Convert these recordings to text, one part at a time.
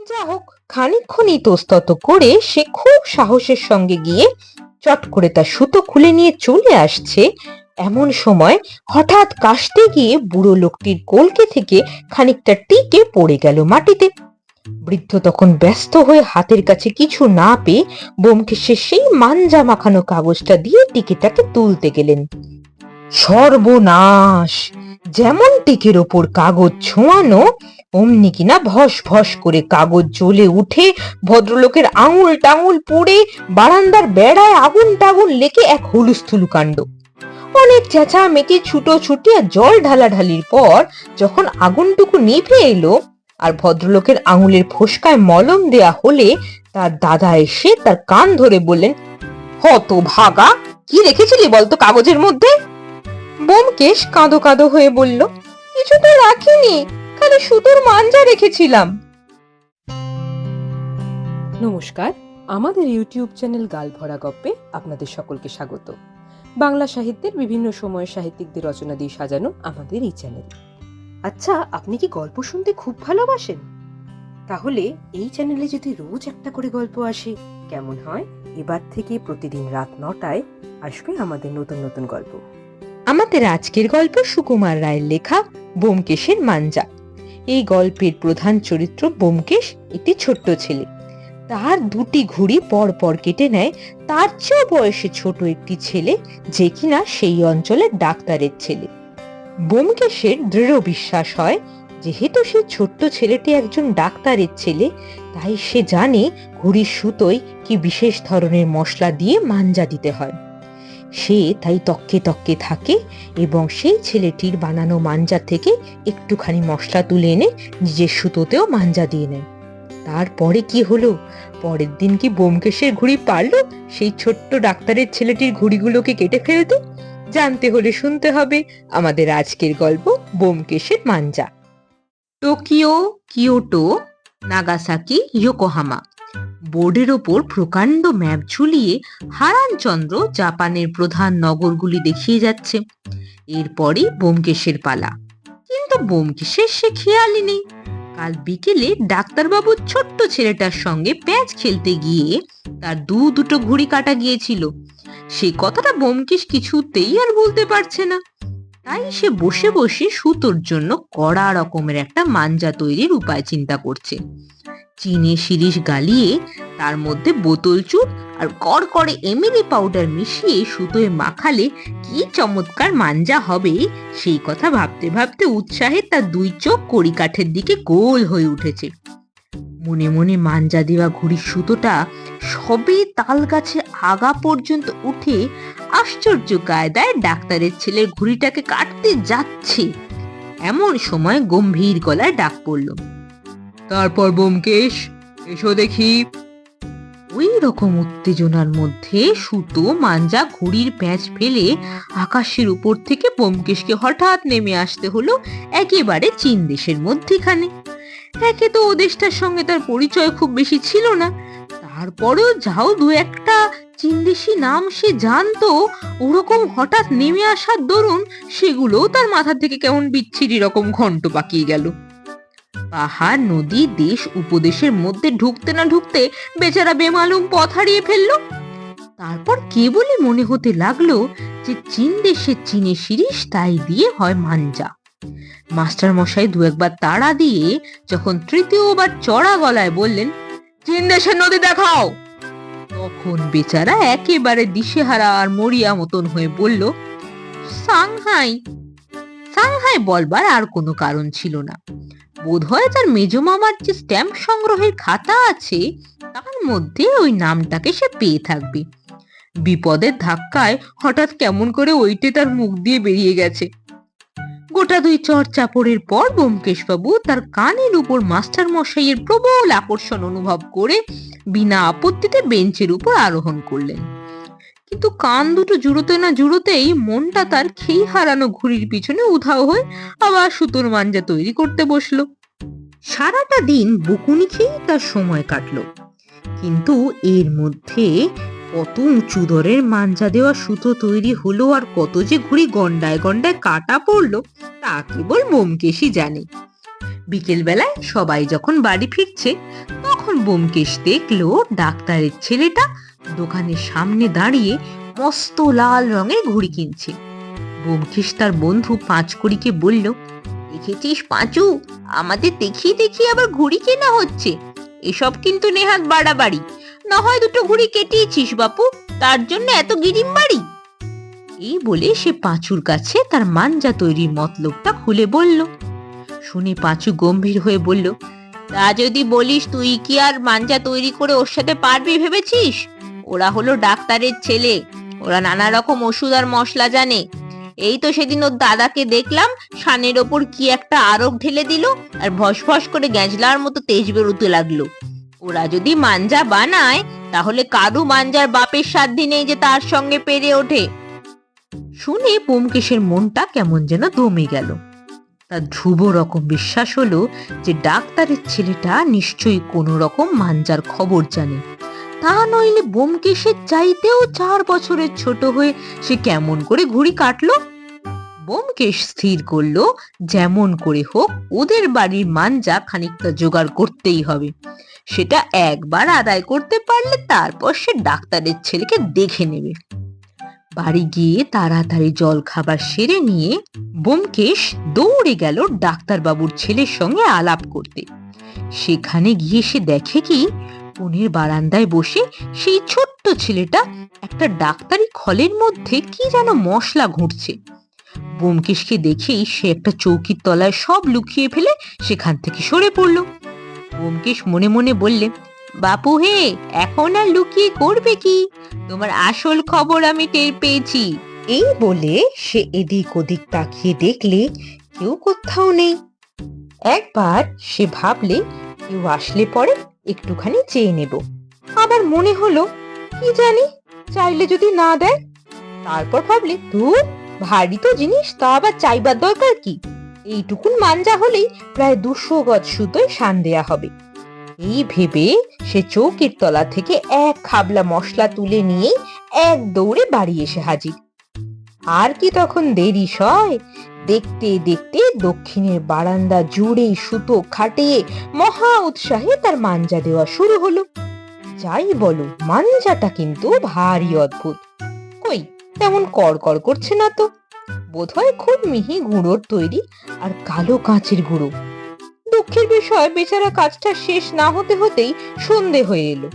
যা হোক খানিকক্ষণ ইতস্তত করে সে খুব সাহসের সঙ্গে গিয়ে চট করে তার সুতো খুলে নিয়ে চলে আসছে। এমন সময় হঠাৎ কাশতে গিয়ে বুড়ো লোকটির কলকে থেকে খানিকটা টিকে পড়ে গেল মাটিতে। বৃদ্ধ তখন ব্যস্ত হয়ে হাতের কাছে কিছু না পেয়ে বোমকেশে সেই মাঞ্জা মাখানো কাগজটা দিয়ে টিকেটাকে তুলতে গেলেন। সর্বনাশ! যেমন টিকের ওপর কাগজ ছোঁয়ানো অমনি কিনা ভস ভস করে কাগজ জ্বলে উঠে ভদ্রলোকের আঙুল টাঙুল পুড়ে বারান্দার বেড়ায় আগুন টাগুন লেগে এক হুলুস্থুলু কাণ্ড। অনেক চেঁচা মেকি ছুটো ছুটি আর জল ঢালাঢালির পর যখন আগুনটুকু নিভে এলো আর ভদ্রলোকের আঙুলের ফোসকায় মলম দেয়া হলে তার দাদা এসে তার কান ধরে বললেন হত ভাগা কি রেখেছিলি বলতো কাগজের মধ্যে? বোমকেশ কাঁদো কাঁদো হয়ে বলল, কিছু তো রাখিনি খালি সুতোর মাঞ্জা রেখেছিলাম। নমস্কার আমাদের ইউটিউব চ্যানেল গাল ভরা গপ্পে আপনাদের সকলকে স্বাগত। বাংলা সাহিত্যের বিভিন্ন সময়ের সাহিত্যিকদের রচনা দিয়ে সাজানো আমাদের এই চ্যানেল। আচ্ছা আপনি কি গল্প শুনতে খুব ভালোবাসেন? তাহলে এই চ্যানেলে যদি রোজ একটা করে গল্প আসে কেমন হয়? এবার থেকে প্রতিদিন রাত নটায় আসবে আমাদের নতুন নতুন গল্প। আমাদের আজকের গল্প সুকুমার রায়ের লেখা বোমকেশের মাঞ্জা। এই গল্পের প্রধান চরিত্র বোমকেশ একটি ছোট্ট ছেলে। তার দুটি ঘুড়ি পর পর কেটে নেয়, তার চেয়েও বয়সে ছোট একটি ছেলে, যে কিনা সেই অঞ্চলের ডাক্তারের ছেলে। বোমকেশের দৃঢ় বিশ্বাস হয়, যেহেতু সে ছোট্ট ছেলেটি একজন ডাক্তারের ছেলে, তাই সে জানে ঘুড়ির সুতোয় কি বিশেষ ধরনের মশলা দিয়ে মাঞ্জা দিতে হয়। সে তাই তককে তককে থাকে এবং সেই ছেলেটির বানানো মাঞ্জা থেকে একটুখানি মশলা তুলে এনে নিজের সুতোতেও মাঞ্জা দিয়ে নেয়। তারপরে কি হলো? পরের দিন কি বোমকেশের ঘুড়ি পারল? সেই ছোট্ট ডাক্তারের ছেলেটির ঘুড়িগুলোকে কেটে ফেলতে? জানতে হলে শুনতে হবে আমাদের আজকের গল্প বোমকেশের মাঞ্জা। Tokyo Kyoto, Nagasaki, Yokohama. বোর্ডের ওপর প্রকাণ্ড ম্যাপ ঝুলিয়ে হারানচন্দ্র জাপানের প্রধান নগরগুলি দেখিয়ে যাচ্ছে। এরপরই বোমকেশের পালা। কিন্তু বোমকেশের সে খেয়ালই নেই। কাল বিকেলে ডাক্তারবাবুর ছোট্ট ছেলেটার সঙ্গে প্যাঁচ খেলতে গিয়ে তার দু দুটো ঘুড়ি কাটা গিয়েছিল। সেই কথাটা বোমকেশ কিছুতেই আর বলতে পারছে না। তাই সে বসে বসে সুতোর জন্য কড়া রকমের একটা মাঞ্জা তৈরির উপায় চিন্তা করছে। চিনে, শিরিষ গালিয়ে তার মধ্যে বোতল চুর আর কড়কড়ে এমএলএ পাউডার মিশিয়ে সুতোয় মাখালে কি চমৎকার মাঞ্জা হবে, সেই কথা ভাবতে ভাবতে উৎসাহে তার দুই চোখ কড়িকাঠের দিকে গোল হয়ে উঠেছে। মনে মনে মাঞ্জা দেওয়া ঘুড়ির সুতোটা সবে তাল গাছে আগা পর্যন্ত উঠে আশ্চর্য কায়দায় ডাক্তারের ছেলের ঘুড়িটাকে কাটতে যাচ্ছে। এমন সময় গম্ভীর গলায় ডাক পড়ল তারপর বোমকেশ এসো দেখি। ওই রকম উত্তেজনার মধ্যে সুতো, মাঞ্জা, ঘুড়ির প্যাঁচ ফেলে আকাশের উপর থেকে বোমকেশকে হঠাৎ নেমে আসতে হলো একেবারে চীন দেশের মধ্যেখানে। একে তো ও দেশটার সঙ্গে তার পরিচয় খুব বেশি ছিল না। তারপরেও যাও দু একটা চীনদেশি নাম সে জানতো, ওরকম হঠাৎ নেমে আসার দরুন সেগুলোও তার মাথা থেকে কেমন বিচ্ছিরি রকম ঘন্ট পাকিয়ে গেল। পাহাড়, নদী, দেশ, উপদেশের মধ্যে ঢুকতে না ঢুকতে বেচারা বেমালুম পথ হারিয়ে ফেলল। তারপর কেবলই মনে হতে লাগল যে চীন দেশের চীনে শিরিষ তাই দিয়ে হয় মাঞ্জা। মাস্টার মশাই দু একবার তাড়া দিয়ে যখন তৃতীয়বার চড়া গলায় বললেন, চীন দেশের নদী দেখাও! তখন বেচারা একেবারে দিশেহারা আর মরিয়া মতন হয়ে বলল, সাংহাই সাংহাই বলবার আর কোনো কারণ ছিল না। বোধহয় তার মেজ মামার যে স্ট্যাম্প সংগ্রহের খাতা আছে, তার মধ্যে ওই নামটাকে সে পেয়ে থাকবে। বিপদের ধাক্কায় হঠাৎ কেমন করে ওইটে তার মুখ দিয়ে বেরিয়ে গেছে। গোটা দুই চর চাপড়ের পর ব্যোমকেশবাবু তার কানের উপর মাস্টার মশাইয়ের প্রবল আকর্ষণ অনুভব করে বিনা আপত্তিতে বেঞ্চের উপর আরোহণ করলেন। কিন্তু কান দুটো জুড়োতে না জুড়োতেই মনটা তার খেই হারানো ঘুড়ির পিছনে উধাও হয়ে আবার সুতোর মাঞ্জা তৈরি করতে বসল। সারাটা দিন বকুনি খেয়েই তার সময় কাটলো। কিন্তু এর মধ্যে কত উঁচু দরের মাঞ্জা দেওয়া সুতো তৈরি হলো আর কত যে ঘুড়ি গন্ডায় গন্ডায় কাটা পড়ল, তা কেবল বোমকেশই জানে। বিকেলবেলায় সবাই যখন বাড়ি ফিরছে, তখন বোমকেশ দেখল ডাক্তারের ছেলেটা দোকানের সামনে দাঁড়িয়ে মস্ত লাল রঙের ঘুড়ি কিনছে। বোমকেশ তার বন্ধু পাঁচকড়িকে বলল, দেখেছিস পাঁচু? আমাদের দেখিয়ে দেখিয়ে আবার ঘুড়ি কেনা হচ্ছে। এসব কিন্তু নেহাত বাড়াবাড়ি। না হয় দুটো ঘুড়ি কেটিয়েছিস বাপু, তার জন্য এত গিরিম বাড়ি এই বলে সে পাঁচুর কাছে তার মাঞ্জা তৈরির মতলবটা খুলে বলল। শুনে পাঁচু গম্ভীর হয়ে বলল, তা যদি বলিস তুই কি আর মাঞ্জা তৈরি করে ওর সাথে পারবি ভেবেছিস? ওরা হলো ডাক্তারের ছেলে। ওরা নানা রকম ওষুধ আর মশলা জানে। এই তো সেদিন ওর দাদাকে দেখলাম সানের ওপর কি একটা আরক ঢেলে দিল আর ভস করে গ্যাঁজলার মতো তেজ বেরোতে লাগল। ওরা যদি মাঞ্জা বানায়, তাহলে কারু মাঞ্জার বাপের সাধ্যি নেই যে তার সঙ্গে পেরে ওঠে। শুনে বোমকেশের মনটা কেমন যেন দমে গেল। তার ধ্রুব রকম বিশ্বাস হলো যে ডাক্তারের ছেলেটা নিশ্চয়ই কোনো রকম মাঞ্জার খবর জানে। তা নইলে বোমকেশের চাইতেও চার বছরের ছোট হয়ে সে কেমন করে ঘুড়ি কাটলো? বোমকেশ স্থির করল, যেমন করে হোক, ওদের বাড়ির মাঞ্জা খানিকটা জোগাড় করতেই হবে। সেটা একবার আদায় করতে পারলে তারপর সে ডাক্তারের ছেলেকে দেখে নেবে। বাড়ি গিয়ে তাড়াতাড়ি জল খাবার সেরে নিয়ে বোমকেশ দৌড়ে গেল ডাক্তারবাবুর ছেলের সঙ্গে আলাপ করতে। সেখানে গিয়ে সে দেখে কি কোণের বারান্দায় বসে সেই ছোট্ট ছেলেটা একটা ডাক্তারি খলের মধ্যে কি যেন মশলা ঘুরছে। বোমকেশকে দেখেই সে একটা চৌকির তলায় সব লুকিয়ে ফেলে সেখান থেকে সরে পড়ল। বোমকেশ মনে মনে বললে, বাপু হে, এখন আর লুকিয়ে করবে কি? তোমার আসল খবর আমি টের পেয়েছি। এই বলে সে এদিক ওদিক তাকিয়ে দেখলে কেউ কোথাও নেই। একবার সে ভাবলে, কেউ আসলে পরে একটুখানি চেয়ে নেব। আবার মনে হলো, কি জানি, চাইলে যদি না দেয়? তারপর ভাবলে, ধুর, ভারী তো জিনিস, তা আবার চাইবার দরকার কি? এইটুকুন মাঞ্জা হলেই প্রায় দুশো গজ সুতোয় সান দেয়া হবে। এই ভেবে সে চৌকির তলা থেকে এক খাবলা মশলা তুলে নিয়ে এক দৌড়ে বাড়ি এসে হাজির। আর কি তখন দেরি সয়? দেখতে দেখতে দক্ষিণের বারান্দা জুড়ে সুতো খাটিয়ে মহা উৎসাহে তার মাঞ্জা দেওয়া শুরু হলো। যাই বলো, মাঞ্জাটা কিন্তু ভারী অদ্ভুত। কই, তেমন কড়কড় করছে না তো। বোধহয় খুব মিহি গুঁড়োর তৈরি আর কালো কাঁচের গুঁড়ো। দুঃখের বিষয়, বেচারা কাজটা শেষ না হতে হতেই সন্ধে হয়ে এলো।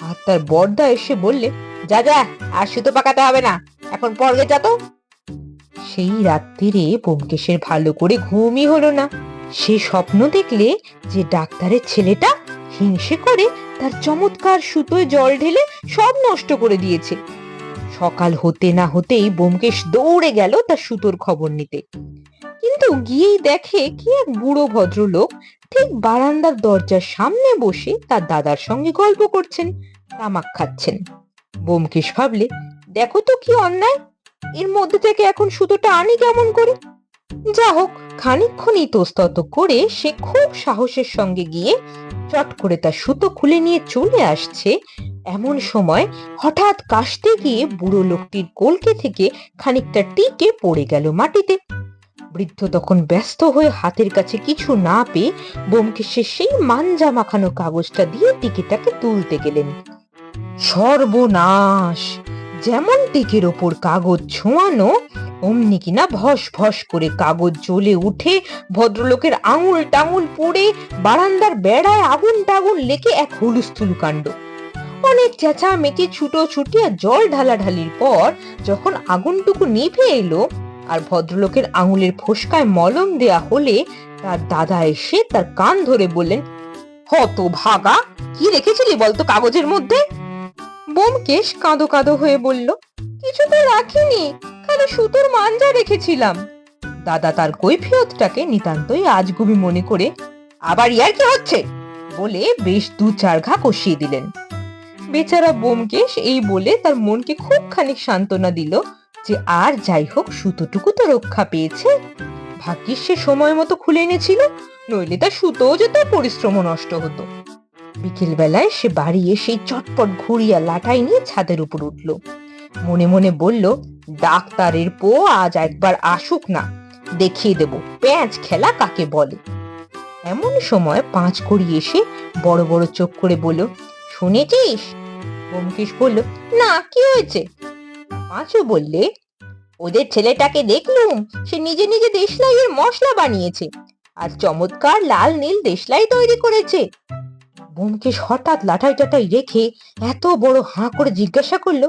আর তার বর্দা এসে বললে, যা যা, আর সুতো পাকাতে হবে না। এখন পর্গে যা তো। সেই রাত্রিরে বোমকেশের ভালো করে ঘুমই হলো না। সে স্বপ্ন দেখলে যে ডাক্তারের ছেলেটা হিংসে করে তার চমৎকার সুতোয় জল ঢেলে সব নষ্ট করে দিয়েছে। সকাল হতে না হতেই বোমকেশ দৌড়ে গেল তার সুতোর খবর নিতে। কিন্তু গিয়েই দেখে কি এক বুড়ো ভদ্রলোক ঠিক বারান্দার দরজার সামনে বসে তার দাদার সঙ্গে গল্প করছেন, তামাক খাচ্ছেন। বোমকেশ ভাবলে, দেখো তো কি অন্যায় এর মধ্যে থেকে এখন সুতোটা আনি কেমন করে? যা হোক খানিকক্ষণ ইতস্তত করে সে খুব সাহসের সঙ্গে গিয়ে চট করে তার সুতো খুলে নিয়ে চলে আসছে। এমন সময় হঠাৎ কাশতে গিয়ে বুড়ো লোকটির কলকে থেকে খানিকটা টিকে পড়ে গেল মাটিতে। বৃদ্ধ তখন ব্যস্ত হয়ে হাতের কাছে কিছু না পেয়ে বোমকেশে সেই মাঞ্জা মাখানো কাগজটা দিয়ে টিকিটাকে তুলতে গেলেন। সর্বনাশ! যেমন টিকের ওপর কাগজ ছোঁয়ানো, অমনি কিনা ভস ভস করে কাগজ জ্বলে উঠে ভদ্রলোকের আঙুল টাঙুল পুড়ে বারান্দার বেড়ায় আগুন টাগুন লেগে এক হুলুস্থুলু কাণ্ড। অনেক চেঁচা মেচে ছুটো ছুটি আর জল ঢালাঢালির পর যখন আগুনটুকু নিভে এলো আর ভদ্রলোকের আঙুলের ফোসকায় মলম দেয়া হলে, তার দাদা এসে তার কান ধরে বললেন হত ভাগা কি রেখেছিলি বলতো কাগজের মধ্যে? বোমকেশ কাঁদো কাঁদো হয়ে বলল, কিছু তো রাখিনি, খালি সুতোর মাঞ্জা রেখেছিলাম। দাদা তার কৈফিয়তটাকে নিতান্তই আজগুবি মনে করে, আবার ইয়ার কি হচ্ছে? বলে বেশ দু চার ঘা কষিয়ে দিলেন। বেচারা বোমকেশ এই বলে তার মনকে খুব খানিক সান্ত্বনা দিল যে আর যাই হোক সুতোটুকু তো রক্ষা পেয়েছে। ভাগ্যিস সে সময় মতো খুলে এনেছিল, নইলে তার সুতোও যেত পরিশ্রমও নষ্ট হতো। বিকেল বেলায় সে বাড়ি এসে চটপট ঘুরিয়া লাটাই নিয়ে ছাদের উপর উঠল। মনে মনে বলল, ডাক্তারের পো আজ একবার আসুক না, দেখিয়ে দেব, প্যাঁচ খেলা কাকে বলে? এমন সময় পাঁচ কড়ি এসে বড় বড় চোখ করে বলল, শুনেছিস? ব্যোমকেশ বলল, না, কি হয়েছে? পাঁচু বললে, ওদের ছেলেটাকে দেখলুম, সে নিজে নিজে দেশলাইয়ের মশলা বানিয়েছে, আর চমৎকার লাল নীল দেশলাই তৈরি করেছে ব্যোমকেশ হঠাৎ লাঠাই টাটাই রেখে এত বড় হাঁ করে জিজ্ঞাসা করল,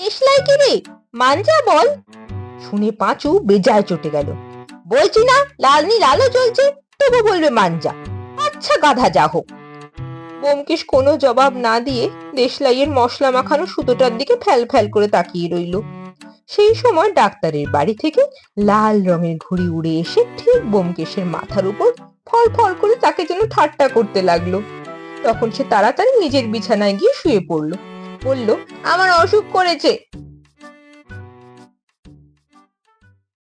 দেশলাই কি রে? মাঞ্জা বল? শুনে পাঁচু বেজায় চটে গেল। বলছি না লাল নীল আলো জ্বলছে, তবু বলবে মাঞ্জা। আচ্ছা গাধা যা হোক। ব্যোমকেশ কোনো জবাব না দিয়ে দেশলাইয়ের মশলা মাখানো সুতোটার দিকে ফ্যাল ফ্যাল করে তাকিয়ে রইল। সেই সময় ডাক্তারের বাড়ি থেকে লাল রঙের ঘুড়ি উড়ে এসে ঠিক ব্যোমকেশের মাথার উপর ফল ফল করে তাকে যেন ঠাট্টা করতে লাগল। তখন সে তাড়াতাড়ি নিজের বিছানায় গিয়ে শুয়ে পড়ল। বলল আমার অসুখ করেছে।